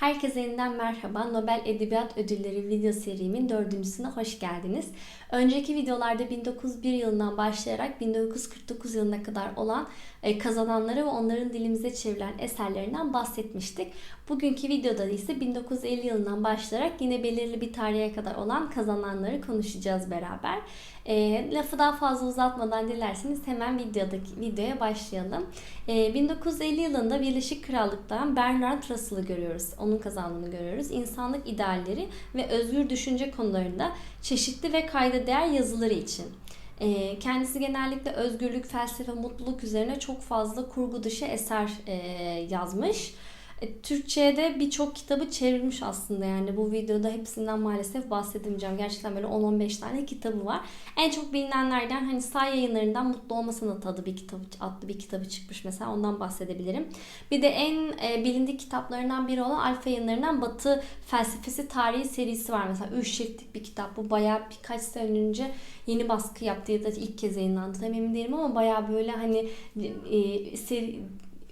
Hi, Herkese yeniden merhaba. Nobel Edebiyat Ödülleri video serimin dördüncüsüne hoş geldiniz. Önceki videolarda 1901 yılından başlayarak 1949 yılına kadar olan e, kazananları ve onların dilimize çevrilen eserlerinden bahsetmiştik. Bugünkü videoda ise 1950 yılından başlayarak yine belirli bir tarihe kadar olan kazananları konuşacağız beraber. E, lafı daha fazla uzatmadan dilerseniz hemen videodaki videoya başlayalım. E, 1950 yılında Birleşik Krallık'tan Bernard Russell'ı görüyoruz. Onun kazandığını görüyoruz. İnsanlık idealleri ve özgür düşünce konularında çeşitli ve kayda değer yazıları için. E, kendisi genellikle özgürlük, felsefe, mutluluk üzerine çok fazla kurgu dışı eser e, yazmış. E, Türkçe'ye de birçok kitabı çevrilmiş aslında yani bu videoda hepsinden maalesef bahsedemeyeceğim. Gerçekten böyle 10-15 tane kitabı var. En çok bilinenlerden hani say yayınlarından Mutlu Olma Sanatı adı bir kitabı adlı bir kitabı çıkmış mesela ondan bahsedebilirim. Bir de en e, bilindik kitaplarından biri olan Alfa yayınlarından Batı Felsefesi Tarihi serisi var mesela. Üç ciltlik bir kitap. Bu bayağı birkaç sene önce yeni baskı yaptı ya da ilk kez yayınlandı. Tam emin değilim ama bayağı böyle hani e, seri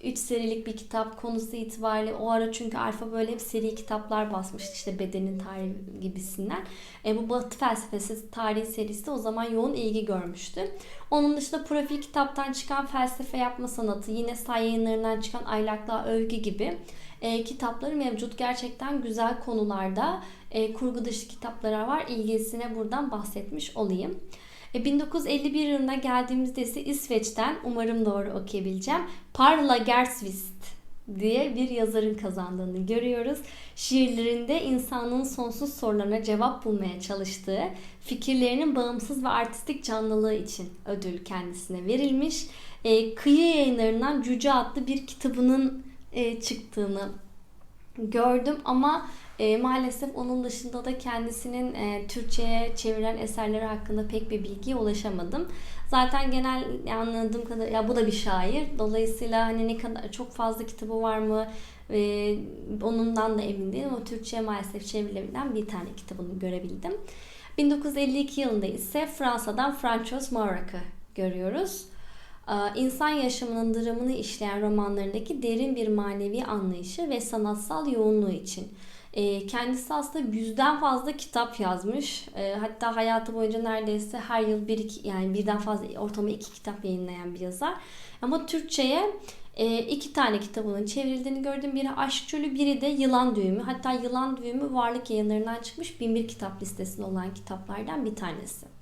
3 serilik bir kitap konusu itibariyle o ara çünkü Alfa böyle hep seri kitaplar basmıştı işte bedenin tarihi gibisinden. E, bu Batı felsefesi tarihi serisi de o zaman yoğun ilgi görmüştü. Onun dışında profil kitaptan çıkan felsefe yapma sanatı, yine say yayınlarından çıkan aylaklığa övgü gibi e, kitapları mevcut. Gerçekten güzel konularda e, kurgu dışı kitapları var. İlgisine buradan bahsetmiş olayım. 1951 e, yılına geldiğimizde ise İsveç'ten umarım doğru okuyabileceğim. Parla Gersvist diye bir yazarın kazandığını görüyoruz. Şiirlerinde insanlığın sonsuz sorularına cevap bulmaya çalıştığı, fikirlerinin bağımsız ve artistik canlılığı için ödül kendisine verilmiş. E, kıyı yayınlarından Cüce adlı bir kitabının e, çıktığını gördüm ama e, maalesef onun dışında da kendisinin e, Türkçe'ye çeviren eserleri hakkında pek bir bilgiye ulaşamadım. Zaten genel anladığım kadar ya bu da bir şair. Dolayısıyla hani ne kadar çok fazla kitabı var mı e, onundan da emin değilim ama Türkçe'ye maalesef çevrilebilen bir tane kitabını görebildim. 1952 yılında ise Fransa'dan Francois Maurac'ı görüyoruz. İnsan yaşamının dramını işleyen romanlarındaki derin bir manevi anlayışı ve sanatsal yoğunluğu için e, kendisi aslında yüzden fazla kitap yazmış. E, hatta hayatı boyunca neredeyse her yıl bir iki yani birden fazla ortalama iki kitap yayınlayan bir yazar. Ama Türkçe'ye e, iki tane kitabının çevrildiğini gördüm. Biri Aşk Çölü, biri de Yılan Düğümü. Hatta Yılan Düğümü Varlık yayınlarından çıkmış bin bir kitap listesinde olan kitaplardan bir tanesi.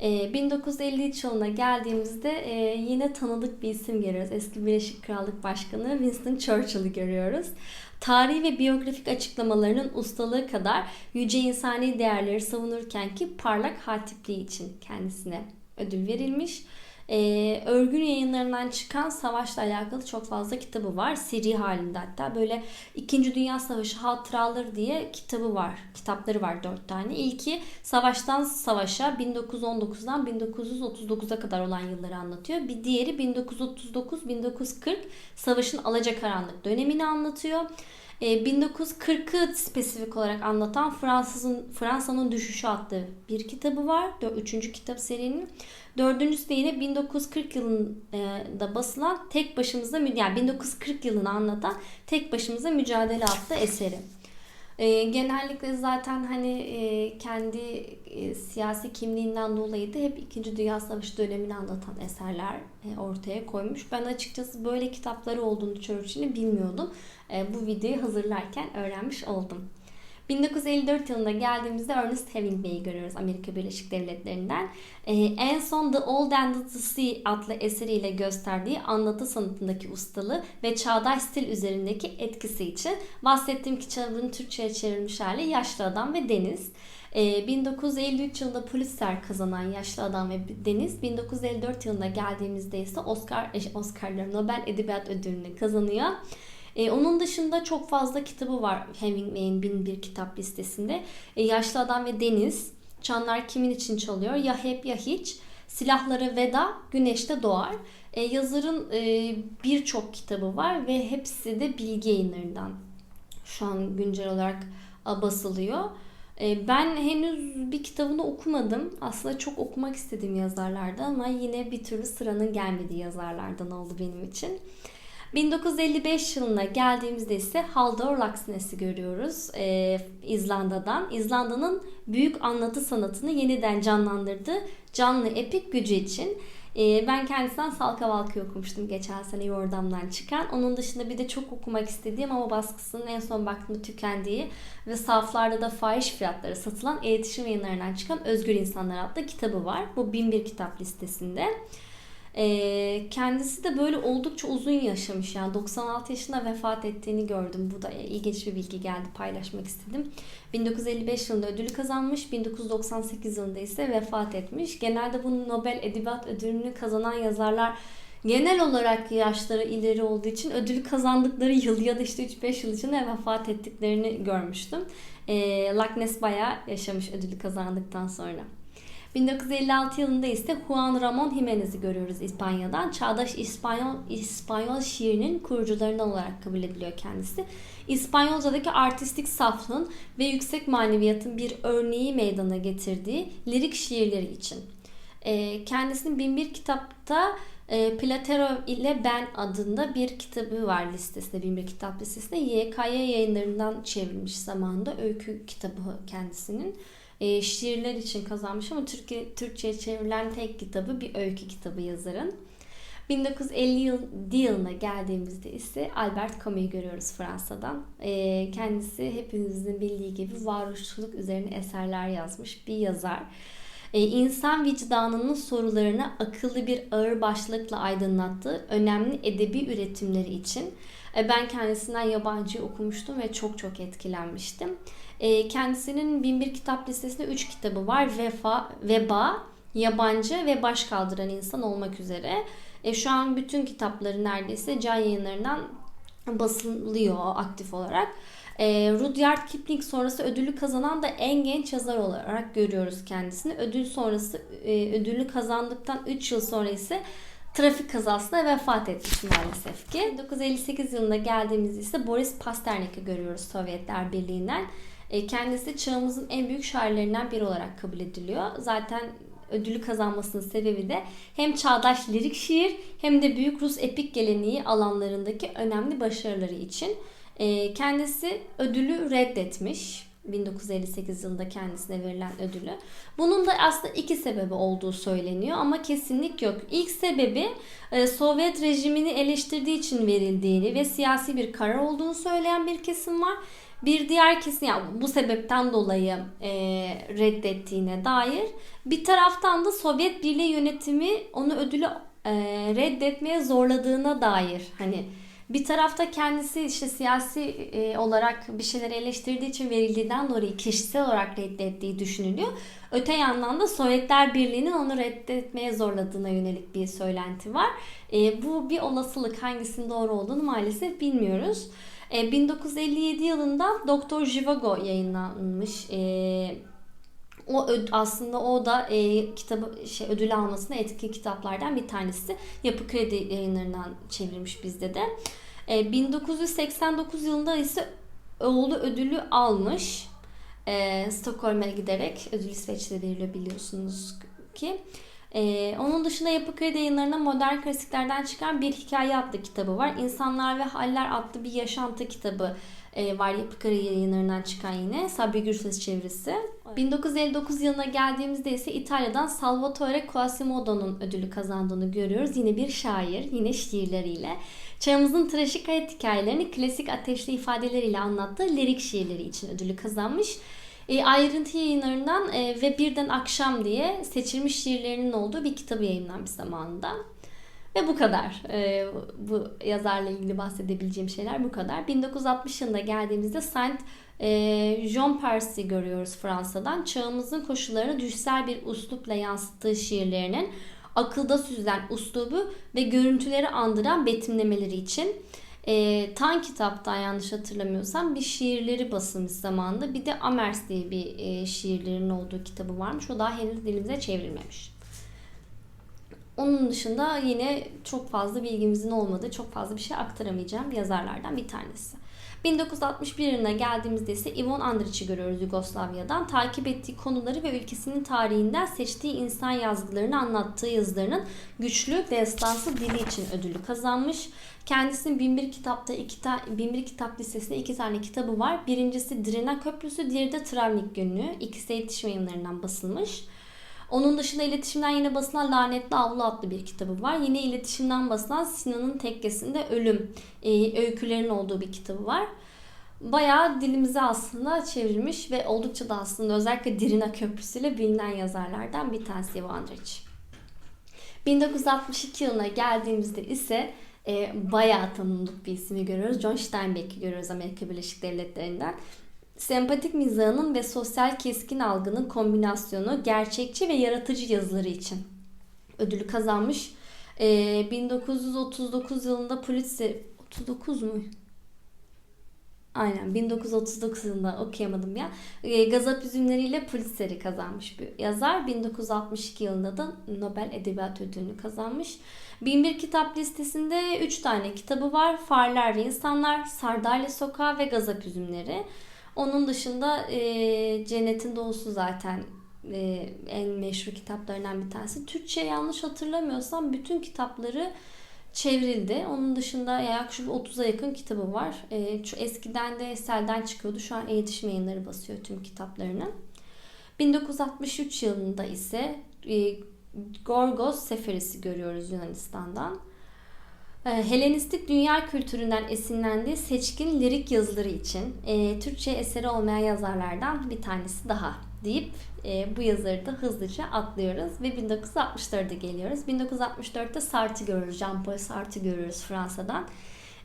1953 yılına geldiğimizde yine tanıdık bir isim görüyoruz. Eski Birleşik Krallık Başkanı Winston Churchill'ı görüyoruz. Tarihi ve biyografik açıklamalarının ustalığı kadar yüce insani değerleri savunurken ki parlak hatipliği için kendisine ödül verilmiş. Ee, örgün yayınlarından çıkan savaşla alakalı çok fazla kitabı var. Seri halinde hatta böyle 2. Dünya Savaşı hatıraları diye kitabı var. Kitapları var 4 tane. İlki Savaştan Savaşa 1919'dan 1939'a kadar olan yılları anlatıyor. Bir diğeri 1939-1940 Savaşın Alacakaranlık dönemini anlatıyor. 1940'ı ee, spesifik olarak anlatan Fransızın Fransa'nın Düşüşü adlı bir kitabı var. Üçüncü kitap serinin. Dördüncüsü de yine 1940 yılında basılan Tek Başımıza yani 1940 yılını anlatan Tek Başımıza Mücadele adlı eseri. E, genellikle zaten hani e, kendi e, siyasi kimliğinden dolayı da hep 2. Dünya Savaşı dönemini anlatan eserler e, ortaya koymuş. Ben açıkçası böyle kitapları olduğunu Churchill'in bilmiyordum. E, bu videoyu hazırlarken öğrenmiş oldum. 1954 yılında geldiğimizde Ernest Hemingway'i görüyoruz Amerika Birleşik Devletleri'nden. Ee, en son The Old and the Sea adlı eseriyle gösterdiği anlatı sanatındaki ustalığı ve çağdaş stil üzerindeki etkisi için bahsettiğim kitabın Türkçe'ye çevrilmiş hali Yaşlı Adam ve Deniz. 1953 ee, yılında Pulitzer kazanan Yaşlı Adam ve Deniz 1954 yılında geldiğimizde ise Oscar Oscar'lar Nobel Edebiyat Ödülünü kazanıyor. E, onun dışında çok fazla kitabı var Hemingway'in bin bir kitap listesinde. E, Yaşlı Adam ve Deniz, Çanlar Kimin için Çalıyor, Ya Hep Ya Hiç, Silahları Veda, Güneşte Doğar. E, yazarın e, birçok kitabı var ve hepsi de bilgi yayınlarından şu an güncel olarak basılıyor. Ben henüz bir kitabını okumadım. Aslında çok okumak istediğim yazarlardan ama yine bir türlü sıranın gelmediği yazarlardan oldu benim için. 1955 yılına geldiğimizde ise Halldor Laxness'i görüyoruz e, İzlanda'dan. İzlanda'nın büyük anlatı sanatını yeniden canlandırdığı canlı epik gücü için. E, ben kendisinden Salka Valkı okumuştum geçen sene Yordam'dan çıkan. Onun dışında bir de çok okumak istediğim ama baskısının en son baktığımda tükendiği ve saflarda da fahiş fiyatları satılan iletişim yayınlarından çıkan Özgür İnsanlar adlı kitabı var. Bu 1001 kitap listesinde. E, kendisi de böyle oldukça uzun yaşamış yani 96 yaşında vefat ettiğini gördüm. Bu da ilginç bir bilgi geldi paylaşmak istedim. 1955 yılında ödülü kazanmış, 1998 yılında ise vefat etmiş. Genelde bu Nobel Edebiyat Ödülünü kazanan yazarlar genel olarak yaşları ileri olduğu için ödülü kazandıkları yıl ya da işte 3-5 yıl içinde vefat ettiklerini görmüştüm. E, Loch bayağı yaşamış ödülü kazandıktan sonra. 1956 yılında ise Juan Ramon Jimenez'i görüyoruz İspanya'dan. Çağdaş İspanyol, İspanyol şiirinin kurucularından olarak kabul ediliyor kendisi. İspanyolcadaki artistik saflığın ve yüksek maneviyatın bir örneği meydana getirdiği lirik şiirleri için. Ee, kendisinin binbir kitapta e, Platero ile Ben adında bir kitabı var listesinde, binbir kitap listesinde. YKY yayınlarından çevrilmiş zamanında öykü kitabı kendisinin e, şiirler için kazanmış ama Türkiye Türkçe'ye çevrilen tek kitabı bir öykü kitabı yazarın. 1950 yıl, yılına geldiğimizde ise Albert Camus'u görüyoruz Fransa'dan. E, kendisi hepinizin bildiği gibi varoluşçuluk üzerine eserler yazmış bir yazar. E, insan vicdanının sorularını akıllı bir ağır başlıkla aydınlattığı önemli edebi üretimleri için e, ben kendisinden yabancı okumuştum ve çok çok etkilenmiştim. E, kendisinin binbir kitap listesinde 3 kitabı var. Vefa, Veba, Yabancı ve Baş Kaldıran İnsan olmak üzere. E, şu an bütün kitapları neredeyse Can yayınlarından basılıyor aktif olarak. E, Rudyard Kipling sonrası ödülü kazanan da en genç yazar olarak görüyoruz kendisini. Ödül sonrası e, ödülü kazandıktan 3 yıl sonra ise trafik kazasında vefat etmiş maalesef ki. 1958 yılında geldiğimizde ise Boris Pasternak'ı görüyoruz Sovyetler Birliği'nden. E, kendisi çağımızın en büyük şairlerinden biri olarak kabul ediliyor. Zaten ödülü kazanmasının sebebi de hem çağdaş lirik şiir hem de büyük Rus epik geleneği alanlarındaki önemli başarıları için. E, kendisi ödülü reddetmiş. 1958 yılında kendisine verilen ödülü. Bunun da aslında iki sebebi olduğu söyleniyor ama kesinlik yok. İlk sebebi e, Sovyet rejimini eleştirdiği için verildiğini ve siyasi bir karar olduğunu söyleyen bir kesim var. Bir diğer kesin yani bu sebepten dolayı e, reddettiğine dair. Bir taraftan da Sovyet Birliği yönetimi onu ödülü e, reddetmeye zorladığına dair hani bir tarafta kendisi işte siyasi e, olarak bir şeyler eleştirdiği için verildiğinden dolayı kişisel olarak reddettiği düşünülüyor. Öte yandan da Sovyetler Birliği'nin onu reddetmeye zorladığına yönelik bir söylenti var. E, bu bir olasılık hangisinin doğru olduğunu maalesef bilmiyoruz. 1957 e, yılında Doktor Jivago yayınlanmış. E, o aslında o da e, kitabı şey ödül almasına etki kitaplardan bir tanesi. Yapı Kredi yayınlarından çevrilmiş bizde de. 1989 yılında ise oğlu ödülü almış. Stockholm'a giderek ödül İsveç'te veriliyor biliyorsunuz ki. Ee, onun dışında Yapı Kredi yayınlarında modern klasiklerden çıkan bir hikaye adlı kitabı var. İnsanlar ve Haller adlı bir yaşantı kitabı e, var Yapı Kredi yayınlarından çıkan yine. Sabri Gürses çevirisi. Evet. 1959 yılına geldiğimizde ise İtalya'dan Salvatore Quasimodo'nun ödülü kazandığını görüyoruz. Yine bir şair, yine şiirleriyle. Çağımızın trajik hayat hikayelerini klasik ateşli ifadeleriyle anlattığı lirik şiirleri için ödülü kazanmış. E, ayrıntı yayınlarından e, ve Birden Akşam diye seçilmiş şiirlerinin olduğu bir kitabı yayınlanmış zamanında. Ve bu kadar. E, bu yazarla ilgili bahsedebileceğim şeyler bu kadar. 1960 yılında geldiğimizde Saint e, Jean Percy görüyoruz Fransa'dan. Çağımızın koşullarını düşsel bir uslupla yansıttığı şiirlerinin akılda süzülen uslubu ve görüntüleri andıran betimlemeleri için e, Tan kitaptan yanlış hatırlamıyorsam bir şiirleri basılmış zamanında. Bir de Amers diye bir e, şiirlerin olduğu kitabı varmış. O daha henüz dilimize çevrilmemiş. Onun dışında yine çok fazla bilgimizin olmadığı, çok fazla bir şey aktaramayacağım yazarlardan bir tanesi. 1961 yılına geldiğimizde ise Ivan Andrić'i görüyoruz Yugoslavya'dan. Takip ettiği konuları ve ülkesinin tarihinden seçtiği insan yazgılarını anlattığı yazılarının güçlü destansı dili için ödülü kazanmış. Kendisinin 1001 kitapta iki ta 1001 kitap listesinde iki tane kitabı var. Birincisi Drina Köprüsü, diğeri de Travnik Günlüğü. İkisi de iletişim yayınlarından basılmış. Onun dışında iletişimden yine basılan Lanetli Avlu adlı bir kitabı var. Yine iletişimden basılan Sinan'ın Tekkesi'nde Ölüm e, öykülerin olduğu bir kitabı var. Bayağı dilimize aslında çevrilmiş ve oldukça da aslında özellikle Drina Köprüsü ile bilinen yazarlardan bir tanesi Ivan Andrić. 1962 yılına geldiğimizde ise e, bayağı tanındık bir ismi görüyoruz. John Steinbeck'i görüyoruz Amerika Birleşik Devletleri'nden. Sempatik mizahının ve sosyal keskin algının kombinasyonu gerçekçi ve yaratıcı yazıları için ödülü kazanmış. E, 1939 yılında Pulitzer 39 mu? Aynen 1939 yılında okuyamadım ya. E, Gazap üzümleriyle Pulitzer'i kazanmış bir yazar. 1962 yılında da Nobel Edebiyat Ödülünü kazanmış. 1001 kitap listesinde 3 tane kitabı var. Farlar ve İnsanlar, Sardalya Sokağı ve Gazap Üzümleri. Onun dışında e, Cennetin Doğusu zaten e, en meşhur kitaplarından bir tanesi. Türkçe yanlış hatırlamıyorsam bütün kitapları çevrildi. Onun dışında yaklaşık 30'a yakın kitabı var. E, eskiden de Esel'den çıkıyordu. Şu an iletişim yayınları basıyor tüm kitaplarını. 1963 yılında ise e, Gorgos Seferis'i görüyoruz Yunanistan'dan. E, Helenistik dünya kültüründen esinlendiği seçkin lirik yazıları için e, Türkçe eseri olmayan yazarlardan bir tanesi daha deyip e, bu yazarı da hızlıca atlıyoruz ve 1964'e geliyoruz. 1964'te Sartre'ı görüyoruz, Jean-Paul Sartre'ı görüyoruz Fransa'dan.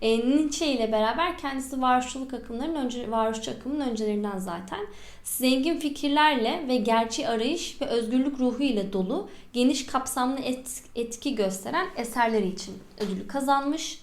E, Nietzsche ile beraber kendisi varoluşçuluk akımlarının önce, varoluşçu akımın öncelerinden zaten. Zengin fikirlerle ve gerçeği arayış ve özgürlük ruhu ile dolu geniş kapsamlı et, etki gösteren eserleri için ödülü kazanmış.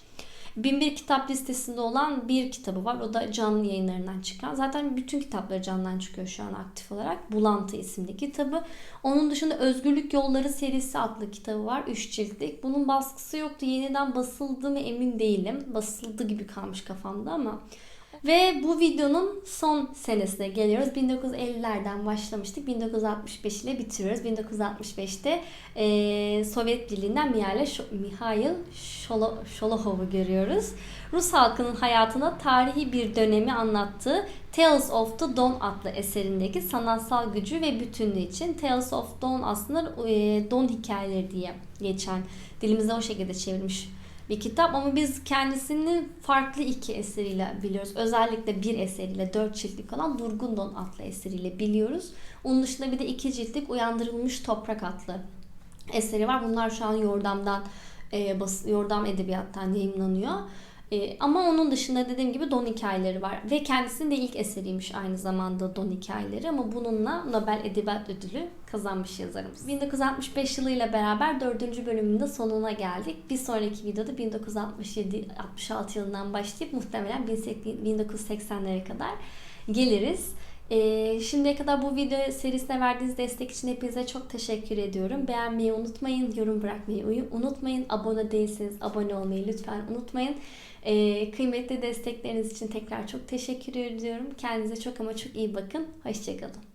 1001 kitap listesinde olan bir kitabı var. O da canlı yayınlarından çıkan. Zaten bütün kitapları canlıdan çıkıyor şu an aktif olarak. Bulantı isimli kitabı. Onun dışında Özgürlük Yolları serisi adlı kitabı var. 3 ciltlik. Bunun baskısı yoktu. Yeniden basıldı mı emin değilim. Basıldı gibi kalmış kafamda ama ve bu videonun son senesine geliyoruz. 1950'lerden başlamıştık. 1965 ile bitiriyoruz. 1965'te e, Sovyet Birliği'nden Mihail, Mihail Sholohov'u görüyoruz. Rus halkının hayatına tarihi bir dönemi anlattığı Tales of the Dawn adlı eserindeki sanatsal gücü ve bütünlüğü için Tales of Dawn aslında e, Dawn hikayeleri diye geçen dilimize o şekilde çevirmiş bir kitap ama biz kendisini farklı iki eseriyle biliyoruz. Özellikle bir eseriyle dört ciltlik olan Durgundon adlı eseriyle biliyoruz. Onun dışında bir de iki ciltlik Uyandırılmış Toprak adlı eseri var. Bunlar şu an Yordam'dan e, Yordam Edebiyat'tan yayınlanıyor. E, ama onun dışında dediğim gibi Don hikayeleri var. Ve kendisinin de ilk eseriymiş aynı zamanda Don hikayeleri. Ama bununla Nobel Edebiyat Ödülü kazanmış yazarımız. 1965 yılıyla beraber dördüncü bölümünün de sonuna geldik. Bir sonraki videoda 1967-66 yılından başlayıp muhtemelen 1980'lere kadar geliriz. Ee, şimdiye kadar bu video serisine verdiğiniz destek için hepinize çok teşekkür ediyorum. Beğenmeyi unutmayın, yorum bırakmayı unutmayın. Abone değilseniz abone olmayı lütfen unutmayın. Ee, kıymetli destekleriniz için tekrar çok teşekkür ediyorum. Kendinize çok ama çok iyi bakın. Hoşçakalın.